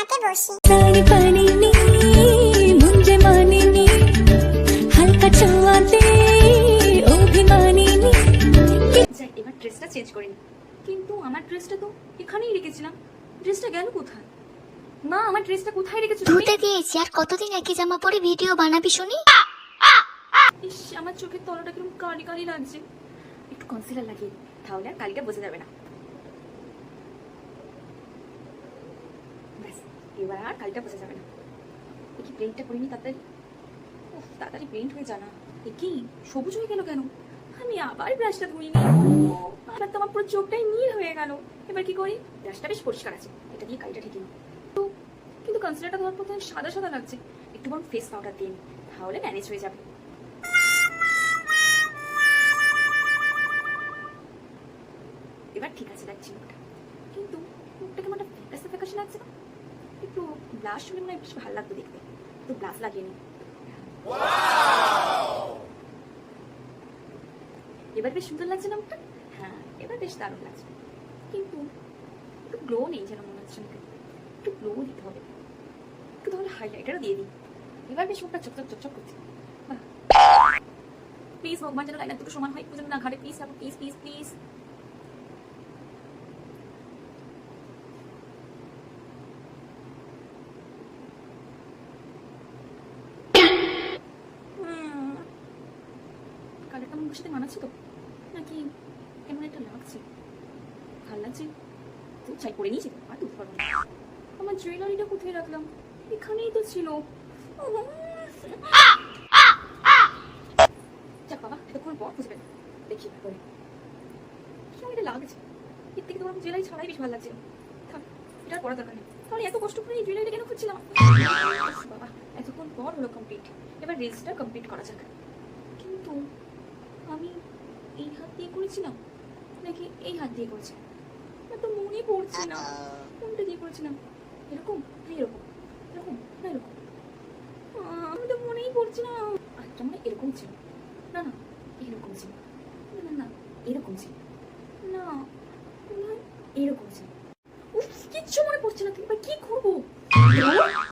বানাতে বসি। শাড়ি পারিনি মুঞ্জে মানিনি হালকা ছোঁয়াতে অভিমানিনি এবার ড্রেসটা চেঞ্জ করে কিন্তু আমার ড্রেসটা তো এখানেই রেখেছিলাম। ড্রেসটা গেল কোথায়? মা আমার ড্রেসটা কোথায় রেখেছো ধুতে দিয়েছি আর কতদিন একই জামা পরে ভিডিও বানাবি শুনি? ইস আমার চোখের তলাটা কীরকম কালি কালি লাগছে। একটু কনসিলার লাগিয়ে তাহলে আর কালকে বোঝা যাবে না। এবার আর কালিটা বোঝা যাবে না। দেখি পেইন্টটা করিনি তাড়াতাড়ি। উফ তাড়াতাড়ি পেইন্ট হয়ে জানা এ কি সবুজ হয়ে গেল কেন? আমি আবার ব্রাশটা ধুইনি। আবার তো আমার পুরো চোখটাই নীল হয়ে গেল। এবার কি করি? ব্রাশটা বেশ পরিষ্কার আছে। এটা দিয়ে কালিটা ঠিক তো কিন্তু কনসিলারটা ধোয়ার পর সাদা সাদা লাগছে। একটু বরং ফেস পাউডার দিয়ে নিই, তাহলে ম্যানেজ হয়ে যাবে। এবার ঠিক আছে লাগছে মুখটা। কিন্তু মুখটা কেমন একটা ফ্যাকাশে ফ্যাকাশে লাগছে না? একটু ব্লাশ হলে মনে হয় বেশ ভালো লাগতো দেখতে। একটু ব্লাশ লাগিয়ে নিই। এবার বেশ সুন্দর লাগছে না মুখটা হ্যাঁ এবার বেশ দারুণ লাগছে। কিন্তু একটু গ্লো নেই যেন মনে হচ্ছে মুখে একটু গ্লো দিতে হবে। একটু তাহলে হাইলাইটারও দিয়ে দিই। এবার বেশ মুখটা চকচক চকচক করছে। প্লিজ ভগবান যেন লাইনার দুটো সমান হয়। একটু যেন না ঘাটে প্লিজ প্লিজ প্লিজ প্লিজ আমার মুখের সাথে তো? নাকি কেমন একটা লাগছে? ভালো লাগছে? তো চাই করে নিয়েছি আর তুলতে পারব আমার জুয়েলারিটা কোথায় রাখলাম? এখানেই তো ছিল। কেমন এটা লাগছে? এর থেকে তোমার ছাড়াই বেশ ভালো লাগছে। থাক, এটা করার দরকার নেই। তাহলে এত কষ্ট করে কেন খুঁজছিলাম? বাবা এতক্ষণ পর কমপ্লিট এবার রিলসটা কমপ্লিট করা কিন্তু করেছিলাম? নাকি এই হাত দিয়ে করেছিলাম তো মনে পড়ছে না। কোনটা দিয়ে করেছিলাম? এরকম? না এরকম। এরকম? না এরকম। আমি তো মনেই পড়ছি না। আচ্ছা মানে এরকম ছিল? না না, এরকম ছিল। না না না, এরকম ছিল। না এরকম ছিল। কিচ্ছু মনে পড়ছে না। কি করব?